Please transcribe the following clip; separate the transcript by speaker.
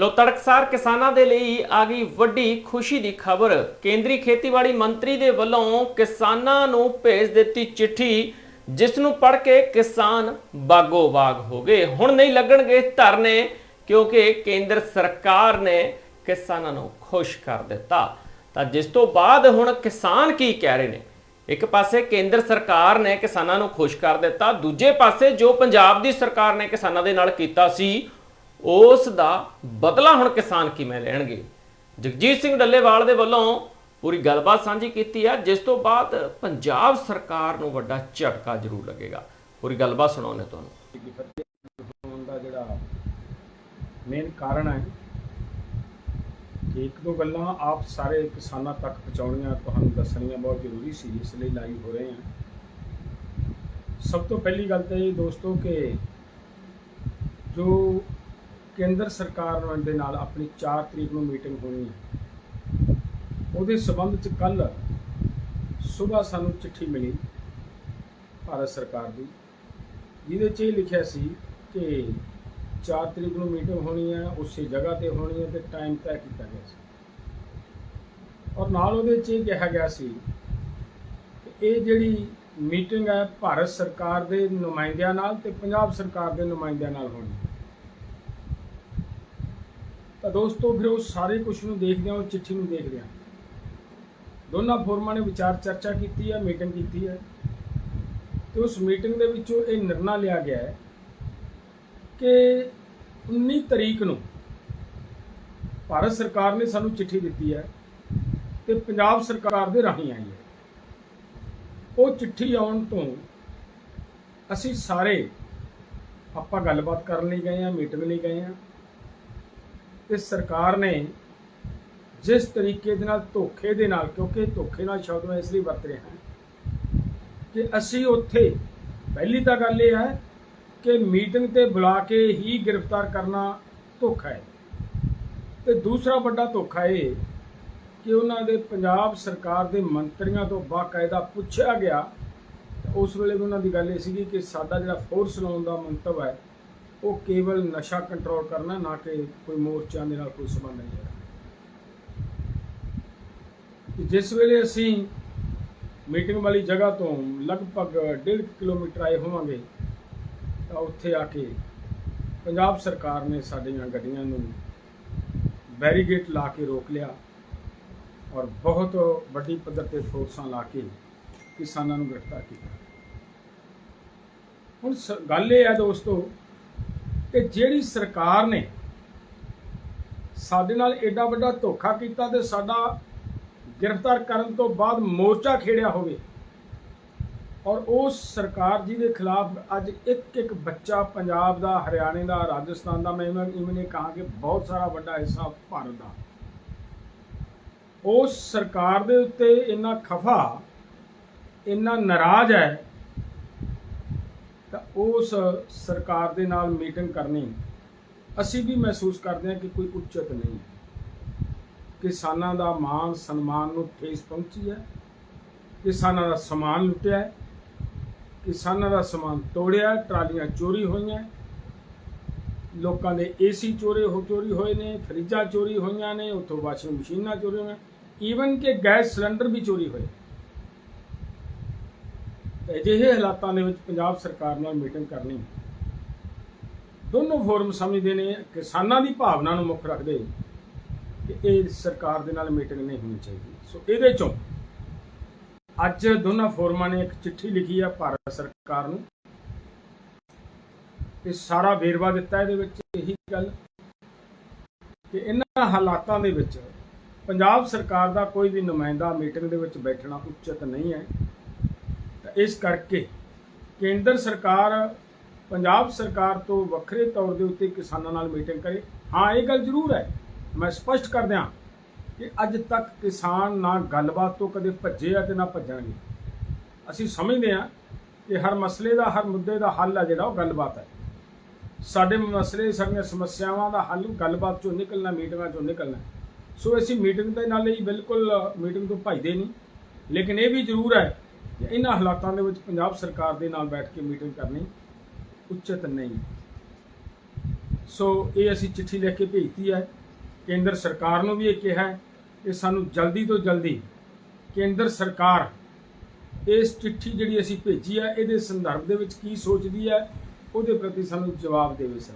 Speaker 1: ਲੋ, ਤੜਕਸਾਰ ਕਿਸਾਨਾਂ ਦੇ ਲਈ ਆ ਗਈ ਵੱਡੀ ਖੁਸ਼ੀ ਦੀ ਖਬਰ। ਕੇਂਦਰੀ ਖੇਤੀਬਾੜੀ ਮੰਤਰੀ ਦੇ ਵੱਲੋਂ ਕਿਸਾਨਾਂ ਨੂੰ ਭੇਜ ਦਿੱਤੀ ਚਿੱਠੀ ਜਿਸ ਨੂੰ ਪੜ੍ਹ ਕੇ ਕਿਸਾਨ ਬਾਗੋ ਬਾਗ ਹੋ ਗਏ। ਹੁਣ ਨਹੀਂ ਲੱਗਣਗੇ ਧਰਨੇ, ਕਿਉਂਕਿ ਕੇਂਦਰ ਸਰਕਾਰ ਨੇ ਕਿਸਾਨਾਂ ਨੂੰ ਖੁਸ਼ ਕਰ ਦਿੱਤਾ। ਤਾਂ ਜਿਸ ਤੋਂ ਬਾਅਦ ਹੁਣ ਕਿਸਾਨ ਕੀ ਕਹਿ ਰਹੇ ਨੇ? ਇੱਕ ਪਾਸੇ ਕੇਂਦਰ ਸਰਕਾਰ ਨੇ ਕਿਸਾਨਾਂ ਨੂੰ ਖੁਸ਼ ਕਰ ਦਿੱਤਾ, ਦੂਜੇ ਪਾਸੇ ਜੋ ਪੰਜਾਬ ਦੀ ਸਰਕਾਰ ਨੇ ਕਿਸਾਨਾਂ ਦੇ ਨਾਲ ਕੀਤਾ ਸੀ ਉਸ ਦਾ ਬਦਲਾ ਹੁਣ ਕਿਸਾਨ ਕਿਵੇਂ ਲੈਣਗੇ? ਜਗਜੀਤ ਸਿੰਘ ਡੱਲੇਵਾਲ ਦੇ ਵੱਲੋਂ ਪੂਰੀ ਗੱਲਬਾਤ ਸਾਂਝੀ ਕੀਤੀ ਹੈ ਜਿਸ ਤੋਂ ਬਾਅਦ ਪੰਜਾਬ ਸਰਕਾਰ ਨੂੰ ਵੱਡਾ ਝਟਕਾ ਜ਼ਰੂਰ ਲੱਗੇਗਾ। ਪੂਰੀ ਗੱਲਬਾਤ ਸੁਣਾਉਣੇ ਤੁਹਾਨੂੰ।
Speaker 2: ਹੋਣ ਦਾ ਜਿਹੜਾ ਮੇਨ ਕਾਰਨ ਹੈ ਕਿ ਇੱਕ ਦੋ ਗੱਲਾਂ ਆਪ ਸਾਰੇ ਕਿਸਾਨਾਂ ਤੱਕ ਪਹੁੰਚਾਉਣੀਆਂ ਤੁਹਾਨੂੰ ਦੱਸਣੀਆਂ ਬਹੁਤ ਜ਼ਰੂਰੀ ਸੀ, ਇਸ ਲਈ ਲਾਈਵ ਹੋ ਰਹੇ ਹਾਂ। ਸਭ ਤੋਂ ਪਹਿਲੀ ਗੱਲ ਤਾਂ ਇਹ ਦੋਸਤੋ ਕਿ ਜੋ ਕੇਂਦਰ ਸਰਕਾਰ ਦੇ ਨਾਲ ਆਪਣੀ 4 ਤਰੀਕ ਨੂੰ ਮੀਟਿੰਗ ਹੋਣੀ ਹੈ। ਉਹਦੇ ਸਬੰਧ ਚ ਕੱਲ ਸਵੇਰ ਸਾਨੂੰ ਚਿੱਠੀ ਮਿਲੀ ਭਾਰਤ ਸਰਕਾਰ ਦੀ, ਜਿਹਦੇ 'ਚ ਇਹ ਲਿਖਿਆ ਸੀ ਕਿ 4 ਤਰੀਕ ਨੂੰ ਮੀਟਿੰਗ ਹੋਣੀ ਹੈ, ਉਸੇ ਜਗ੍ਹਾ ਤੇ ਹੋਣੀ ਹੈ ਤੇ ਟਾਈਮ ਤੈਅ ਕੀਤਾ ਗਿਆ ਸੀ। ਔਰ ਨਾਲ ਉਹਦੇ 'ਚ ਇਹ ਕਿਹਾ ਗਿਆ ਸੀ ਕਿ ਇਹ ਜਿਹੜੀ ਮੀਟਿੰਗ ਹੈ, ਭਾਰਤ ਸਰਕਾਰ ਦੇ ਨੁਮਾਇੰਦਿਆਂ ਨਾਲ ਤੇ ਪੰਜਾਬ ਸਰਕਾਰ ਦੇ ਨੁਮਾਇੰਦਿਆਂ ਨਾਲ ਹੋਣੀ ਹੈ। ਤਾਂ ਦੋਸਤੋ ਫਿਰ ਉਹ ਸਾਰੇ ਕੁਝ ਨੂੰ ਦੇਖਦੇ ਹਾਂ ਉਹ ਚਿੱਠੀ ਨੂੰ ਦੇਖਦੇ ਹਾਂ ਦੋਨਾਂ ਫੋਰਮਾਂ ਨੇ ਵਿਚਾਰ ਚਰਚਾ ਕੀਤੀ ਹੈ ਮੀਟਿੰਗ ਕੀਤੀ ਹੈ। ਤੇ ਉਸ ਮੀਟਿੰਗ ਦੇ ਵਿੱਚੋਂ ਇਹ ਨਿਰਣਾ ਲਿਆ ਗਿਆ ਹੈ ਕਿ 19 ਤਰੀਕ ਨੂੰ ਭਾਰਤ ਸਰਕਾਰ ਨੇ ਸਾਨੂੰ ਚਿੱਠੀ ਦਿੱਤੀ ਹੈ ਤੇ ਪੰਜਾਬ ਸਰਕਾਰ ਦੇ ਰਾਹੀਂ ਆਈ ਹੈ। ਉਹ ਚਿੱਠੀ ਆਉਣ ਤੋਂ ਅਸੀਂ ਸਾਰੇ ਆਪਾਂ ਗੱਲਬਾਤ ਕਰਨ ਲਈ ਗਏ ਹਾਂ ਮੀਟਿੰਗ ਲਈ ਗਏ ਹਾਂ। ਤੇ ਸਰਕਾਰ ਨੇ ਜਿਸ ਤਰੀਕੇ ਦੇ ਨਾਲ ਧੋਖੇ ਦੇ ਨਾਲ, ਕਿਉਂਕਿ ਧੋਖੇ ਨਾਲ ਸ਼ਬਦ ਮੈਂ ਇਸ ਲਈ ਵਰਤ ਰਿਹਾ ਹਾਂ, ਕਿ ਅਸੀਂ ਉੱਥੇ, ਪਹਿਲੀ ਤਾਂ ਗੱਲ ਇਹ ਹੈ ਕਿ ਮੀਟਿੰਗ ਤੇ ਬੁਲਾ ਕੇ ਹੀ ਗ੍ਰਿਫਤਾਰ ਕਰਨਾ ਧੋਖਾ ਹੈ। ਤੇ ਦੂਸਰਾ ਵੱਡਾ ਧੋਖਾ ਇਹ ਕਿ ਉਹਨਾਂ ਦੇ ਪੰਜਾਬ ਸਰਕਾਰ ਦੇ ਮੰਤਰੀਆਂ ਤੋਂ ਬਾਕਾਇਦਾ ਪੁੱਛਿਆ ਗਿਆ। ਉਸ ਵੇਲੇ ਵੀ ਉਹਨਾਂ ਦੀ ਗੱਲ ਇਹ ਸੀਗੀ ਕਿ ਸਾਡਾ ਜਿਹੜਾ ਫੋਰਸ ਲਾਉਣ ਦਾ ਮੰਤਵ ਹੈ ਉਹ ਕੇਵਲ ਨਸ਼ਾ ਕੰਟਰੋਲ ਕਰਨਾ, ਨਾ ਕਿ ਕੋਈ ਮੋਰਚਾ ਦੇ ਨਾਲ ਕੋਈ ਸੰਬੰਧ ਨਹੀਂ ਹੈ ਜਿਸ ਵੇਲੇ ਅਸੀਂ ਮੀਟਿੰਗ ਵਾਲੀ ਜਗ੍ਹਾ ਤੋਂ ਲਗਭਗ 1.5 ਕਿਲੋਮੀਟਰ ਆਏ ਹੋਵਾਂਗੇ, ਤਾਂ ਉੱਥੇ ਆ ਕੇ ਪੰਜਾਬ ਸਰਕਾਰ ਨੇ ਸਾਡੀਆਂ ਗੱਡੀਆਂ ਨੂੰ ਬੈਰੀਗੇਟ ਲਾ ਕੇ ਰੋਕ ਲਿਆ ਔਰ ਬਹੁਤ ਵੱਡੀ ਪੱਧਰ ਤੇ ਫੋਰਸਾਂ ਲਾ ਕੇ ਕਿਸਾਨਾਂ ਨੂੰ ਗ੍ਰਿਫਤਾਰ ਕੀਤਾ। ਹੁਣ ਸ- ਗੱਲ ਇਹ ਹੈ ਦੋਸਤੋ ਕਿ ਜਿਹੜੀ ਸਰਕਾਰ ਨੇ ਸਾਡੇ ਨਾਲ ਐਡਾ ਵੱਡਾ ਧੋਖਾ ਕੀਤਾ ਤੇ ਸਾਡਾ ਗ੍ਰਿਫਤਾਰ ਕਰਨ ਤੋਂ ਬਾਅਦ ਮੋਰਚਾ ਖੇੜਿਆ ਹੋਵੇ ਔਰ ਉਸ ਸਰਕਾਰ ਜੀ ਦੇ ਖਿਲਾਫ ਅੱਜ ਇੱਕ ਇੱਕ ਬੱਚਾ ਪੰਜਾਬ ਦਾ, ਹਰਿਆਣੇ ਦਾ, ਰਾਜਸਥਾਨ ਦਾ, ਮੈਂ ਇਵੇਂ ਇਵੇਂ ਨੇ ਕਹਾ ਕਿ ਬਹੁਤ ਸਾਰਾ ਵੱਡਾ ਹਿੱਸਾ ਭਾਰਤ ਦਾ। ਉਸ ਸਰਕਾਰ ਦੇ ਉੱਤੇ ਇੰਨਾ ਖਫਾ, ਇੰਨਾ ਨਾਰਾਜ਼ ਹੈ ਤਾਂ ਉਸ ਸਰਕਾਰ ਦੇ ਨਾਲ ਮੀਟਿੰਗ ਕਰਨੀ, ਅਸੀਂ ਵੀ ਮਹਿਸੂਸ ਕਰਦੇ ਹਾਂ ਕਿ ਕੋਈ ਉੱਚਤ ਨਹੀਂ ਹੈ। ਕਿਸਾਨਾਂ ਦਾ ਮਾਨ ਸਨਮਾਨ ਨੂੰ ਠੇਸ ਪਹੁੰਚੀ ਹੈ। ਕਿਸਾਨਾਂ ਦਾ ਸਮਾਨ ਲੁੱਟਿਆ ਹੈ। ਕਿਸਾਨਾਂ ਦਾ ਸਮਾਨ ਤੋੜਿਆ ਟਰਾਲੀਆਂ ਚੋਰੀ ਹੋਈਆਂ ਲੋਕਾਂ ਦੇ ਏਸੀ ਚੋਰੀ ਹੋ, ਚੋਰੀ ਹੋਏ ਨੇ, ਫਰਿੱਜਾਂ ਚੋਰੀ ਹੋਈਆਂ ਨੇ, ਉੱਥੋਂ ਵਾਸ਼ਿੰਗ ਮਸ਼ੀਨਾਂ ਚੋਰੀ ਹੋਈਆਂ ਈਵਨ ਕਿ ਗੈਸ ਸਿਲੰਡਰ ਵੀ ਚੋਰੀ ਹੋਏ ਅਜਿਹੇ ਹਾਲਾਤਾਂ ਦੇ ਵਿੱਚ ਪੰਜਾਬ ਸਰਕਾਰ ਨਾਲ ਮੀਟਿੰਗ ਕਰਨੀ। ਦੋਨੋਂ ਫੋਰਮ ਸਮਝਦੇ ਨੇ, ਕਿਸਾਨਾਂ ਦੀ ਭਾਵਨਾ ਨੂੰ ਮੁੱਖ ਰੱਖਦੇ ਕਿ ਇਹ ਸਰਕਾਰ ਦੇ ਨਾਲ ਮੀਟਿੰਗ ਨਹੀਂ ਹੋਣੀ ਚਾਹੀਦੀ। ਸੋ ਇਹਦੇ ਚੋਂ ਅੱਜ ਦੋਨਾਂ ਫੋਰਮਾਂ ਨੇ ਇੱਕ ਚਿੱਠੀ ਲਿਖੀ ਆ ਭਾਰਤ ਸਰਕਾਰ ਨੂੰ। ਤੇ ਸਾਰਾ ਵੇਰਵਾ ਦਿੱਤਾ ਇਹਦੇ ਵਿੱਚ ਇਹੀ ਗੱਲ ਕਿ ਇਹਨਾਂ ਹਾਲਾਤਾਂ ਦੇ ਵਿੱਚ ਪੰਜਾਬ ਸਰਕਾਰ ਦਾ ਕੋਈ ਵੀ ਨੁਮਾਇੰਦਾ ਮੀਟਿੰਗ ਦੇ ਵਿੱਚ ਬੈਠਣਾ ਉਚਿਤ ਨਹੀਂ ਹੈ। ਇਸ ਕਰਕੇ ਕੇਂਦਰ ਸਰਕਾਰ, ਪੰਜਾਬ ਸਰਕਾਰ ਤੋਂ ਵੱਖਰੇ ਤੌਰ ਦੇ ਉੱਤੇ ਕਿਸਾਨਾਂ ਨਾਲ ਮੀਟਿੰਗ ਕਰੇ। ਹਾਂ, ਇਹ ਗੱਲ ਜ਼ਰੂਰ ਹੈ। ਮੈਂ ਸਪਸ਼ਟ ਕਰ ਦਿਆਂ ਕਿ ਅੱਜ ਤੱਕ ਕਿਸਾਨ ਨਾ ਗੱਲਬਾਤ ਤੋਂ ਕਦੇ ਭੱਜੇ ਆ ਤੇ ਨਾ ਭੱਜਣਗੇ। ਅਸੀਂ ਸਮਝਦੇ ਹਾਂ ਕਿ ਹਰ ਮਸਲੇ ਦਾ, ਹਰ ਮੁੱਦੇ ਦਾ ਹੱਲ ਆ ਜਿਹੜਾ, ਉਹ ਗੱਲਬਾਤ ਹੈ। ਸਾਡੇ ਮਸਲੇ, ਸਾਡੀਆਂ ਸਮੱਸਿਆਵਾਂ ਦਾ ਹੱਲ ਗੱਲਬਾਤ ਚੋਂ ਨਿਕਲਣਾ, ਮੀਟਿੰਗਾਂ ਚੋਂ ਨਿਕਲਣਾ ਸੋ ਅਸੀਂ ਮੀਟਿੰਗ ਦੇ ਨਾਲ ਹੀ ਬਿਲਕੁਲ ਮੀਟਿੰਗ ਤੋਂ ਭੱਜਦੇ ਨਹੀਂ। ਲੇਕਿਨ ਇਹ ਵੀ ਜ਼ਰੂਰ ਹੈ ਕਿ ਇਹਨਾਂ ਹਾਲਾਤਾਂ ਦੇ ਵਿੱਚ ਪੰਜਾਬ ਸਰਕਾਰ ਦੇ ਨਾਲ ਬੈਠ ਕੇ ਮੀਟਿੰਗ ਕਰਨੀ ਉਚਿਤ ਨਹੀਂ। ਸੋ ਇਹ ਅਸੀਂ ਚਿੱਠੀ ਲਿਖ ਕੇ ਭੇਜਤੀ ਹੈ। ਕੇਂਦਰ ਸਰਕਾਰ ਨੂੰ ਵੀ ਇਹ ਕਿਹਾ ਹੈ ਕਿ ਸਾਨੂੰ ਜਲਦੀ ਤੋਂ ਜਲਦੀ ਕੇਂਦਰ ਸਰਕਾਰ ਇਸ ਚਿੱਠੀ ਜਿਹੜੀ ਅਸੀਂ ਭੇਜੀ ਹੈ, ਇਹਦੇ ਸੰਦਰਭ ਦੇ ਵਿੱਚ ਕੀ ਸੋਚਦੀ ਹੈ, ਉਹਦੇ ਪ੍ਰਤੀ ਸਾਨੂੰ ਜਵਾਬ ਦੇਵੇ ਸਰ।